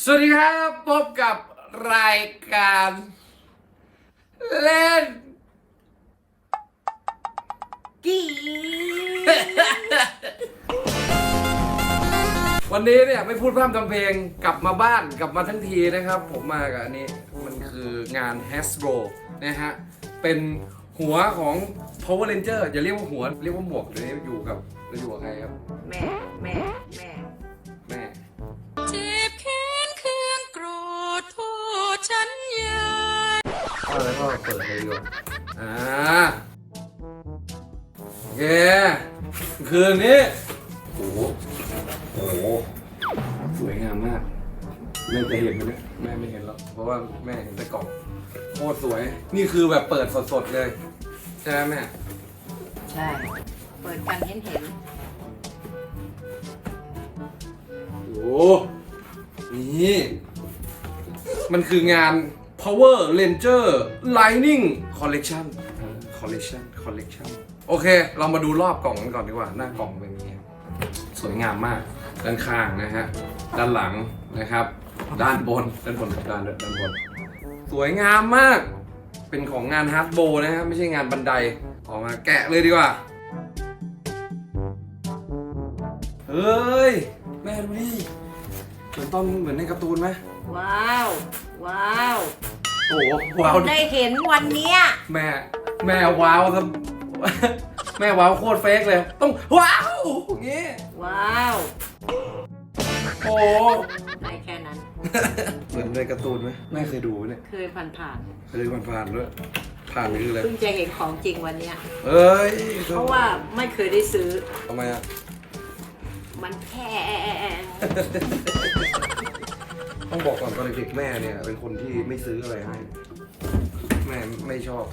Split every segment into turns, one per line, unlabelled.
สวัสดีครับพบกับรายการ เล่น
กี
วันนี้เนี่ยไม่พูดพร่ำทำเพลงกลับมาบ้านกลับมาทั้งทีนะครับ ผมมากับอันนี้มันคืองาน Hasbro นะฮะ เป็นหัวของ Power Ranger อย่าเรียกว่าหัว เรียกว่าหมวกเดี๋ยอยู่กับอยู่กับใครครับ
แม่ แม่ แม่
ก็
แล้วก็เปิดเลยดีกว่าอ่าโอเคคืนนี้โอ้โหโอ้โหสวยงามมากแม่จะเห็นไหมเนี่ยแม่ไม่เห็นหรอกเพราะว่าแม่เห็นแต่กล่องโคตรสวย นี่คือแบบเปิดสดๆเลยใช่ไหมแม่
ใช่ เปิดกันเห็นเห็น
โอ้โหนี่ มันคืองาน Power Ranger Lightning Collection เออ Collection Collection โอเค เรามาดูรอบกล่องกันก่อนดีกว่า หน้ากล่องเป็นอย่างนี้ครับสวยงามมาก ด้านข้างนะฮะ ด้านหลังนะครับ ด้านบน ด้านบนด้านด้านบน สวยงามมาก เป็นของงานฮาร์ดโบนะฮะ ไม่ใช่งานบันได ออกมาแกะเลยดีกว่า เฮ้ย แม่ดูดิเหมือนตอนเหมือนในการ์ตูนไหม
ว้าว ว้าว
โอ้โหว้าว
ได้เห็นวันเนี้ย
แม่ แม่ว้าวครับ แม่ว้าวโคตรเฟกเลย ต้องว้าวอย่างงี้
ว้าว
โอ้
ได้แค่นั้น
เหมือนในการ์ตูนไหมแม่เคยดูเนี่ย
เคยผ่านผ่าน
เคยผ่านๆด้วยผ่านคืออะไร
ๆเพิ่งจะเห็นของจริงวันเนี้ย
เอ้ย
เพราะว่าไม่เคยได้ซื้อ
ทำไมอะ
มันแพง
ต้องบอกก่อนตอนเด็กๆแม่เนี่ย เป็นคนที่ไม่ซื้ออะไรให้ แม่ไม่ชอบ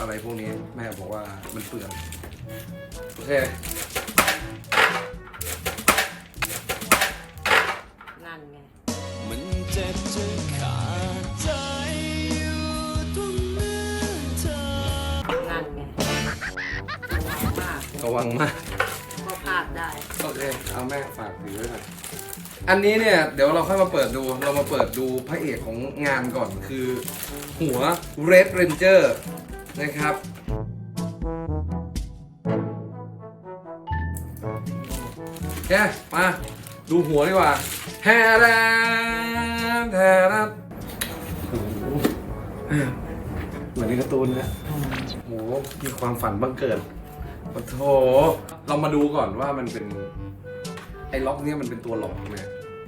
อะไรพวกนี้ แม่บอกว่ามันเปลืองโอเค
นั่นไง
มันเจ็บจนขาดใจอยู่ตรงหน้าเธอ
นั่นไงมาก
ระวังมาก
ก็พลาด ได้
โอเคเอาแม่ฝากถือไว้หน่อยอันนี้เนี่ยเดี๋ยวเราค่อยมาเปิดดูเรามาเปิดดูพระเอกของงานก่อนคือ หัว Red Ranger นะครับโอเคมาดูหัวดีกว่าแฮแรนแฮแรนโอ้โหเหมือนในการ์ตูนนะโอ้โหมีความฝันบังเกิดโอ้โถเรามาดูก่อนว่ามันเป็น ไอ้ล็อกเนี้ยมันเป็นตัวหลอกไหม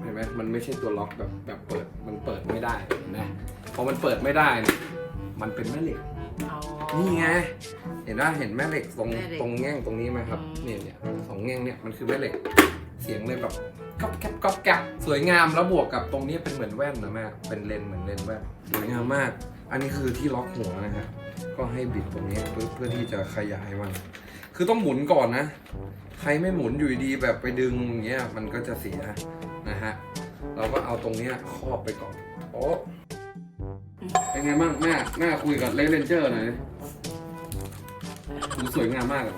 เห็นไหมมันไม่ใช่ตัวล็อกแบบแบบเปิดมันเปิดไม่ได้เห็นะพอมันเปิดไม่ได้เนี่ยมันเป็นแม่เหล็ก
อ๋อ
นี่ไง เห็นว่าเห็นแม่เหล็กตรง
แม่เหล็ก
ตรงแง่งตรงนี้ไหมครับ
อืม
เนี่ยเนี่ยสองแง่งเนี่ยมันคือแม่เหล็ก เสียงเลยแบบก๊อบแก๊บก๊อบแก๊บสวยงามแล้วบวกกับตรงนี้เป็นเหมือนแว่นนะแม่เป็นเลนส์เหมือนเลนส์แว่นสวยงามมาก อันนี้คือที่ล็อกหัวนะฮะก็ให้บิดตรงนี้เพื่อเพื่อที่จะขยายมัน คือต้องหมุนก่อนนะ ใครไม่หมุนอยู่ดีแบบไปดึงอย่างเงี้ยมันก็จะเสียนะฮะ เราก็เอาตรงเนี้ยครอบไปก่อน โอ้เป็นไงบ้างแม่แม่คุยกับเลนเรนเจอร์หน่อยดูสวยงามมากอะ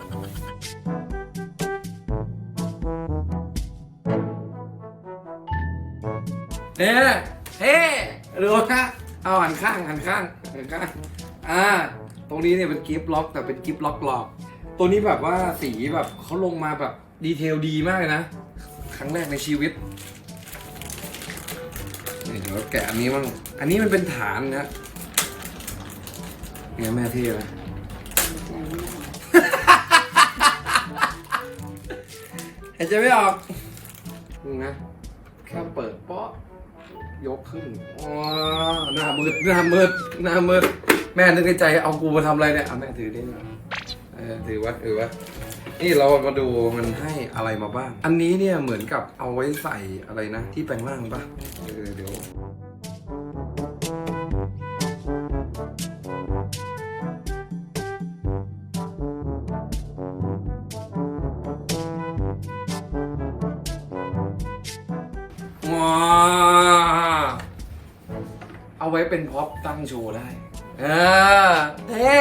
เฮ้เฮ้ดูนะเอาหันข้างหันข้างหันข้าง อ่า ตรงนี้เนี่ยเป็นกิฟต์ล็อกแต่เป็นกิฟต์ล็อกหลอก ตัวนี้แบบว่าสีแบบเขาลงมาแบบดีเทลดีมากเลยนะ ครั้งแรกในชีวิตเดี๋ยวแกะอันนี้มั่งอันนี้มันเป็นฐานนะเนี่ยแม่เท่ไหมหายใจไม่ออกนี่นะแค่เปิดเปาะยกขึ้นอ๋อหน้ามืดหน้ามืดหน้ามืดแม่นึกในใจเอากูมาทำอะไรเนี่ยเอาแม่ถือได้ไหม เออถือว่าถือว่านี่เรามาดูมันให้อะไรมาบ้าง อันนี้เนี่ยเหมือนกับเอาไว้ใส่อะไรนะ ที่แปลงร่างปะเออเดี๋ยวว้าเอาไว้เป็นพ็อปตั้งโชว์ได้ เออเท่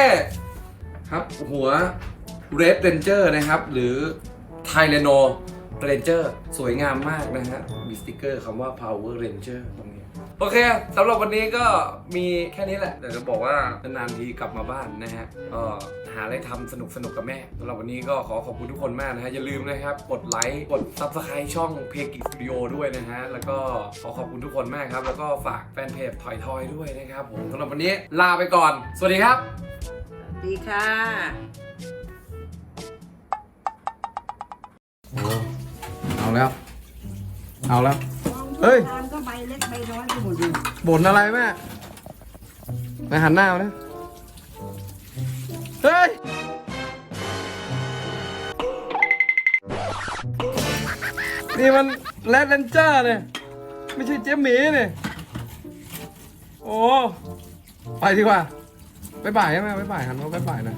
ครับ หัว Red Ranger นะครับ หรือ t y r a n o Ranger สวยงามมากนะฮะ มีสติกเกอร์คำว่า Power Ranger ตรงนี้ โอเคสำหรับวันนี้ก็มีแค่นี้แหละแต่จะบอกว่านานๆทีกลับมาบ้านนะฮะก็หาอะไรทำสนุกสนุกกับแม่สำหรับวันนี้ก็ขอขอบคุณทุกคนมากนะฮะ อย่าลืมนะครับ กดไลค์กด subscribe ช่องเพกิสตูดิโอด้วยนะฮะ แล้วก็ขอขอบคุณทุกคนมากครับ แล้วก็ฝากแฟนเพจถอยทอยด้วยนะครับผมสำหรับวันนี้ลาไปก่อน สวัสดีครับ
ดีค่ะ
โอ้เอาแล้ว เอาแล้ว เฮ้ย
ทานก็ใบเล็กใบน้อยไปหมดเลย
บ่นอะไรแม่ไปหันหน้ามานะเฮ้ย นี่มันแรดเลนเจอร์เนี่ย ไม่ใช่เจ๊หมีเนี่ย โอ้ ไปดีกว่า ไปบ่ายใช่ไหมไปบ่ายหันมาไปบ่ายหนะ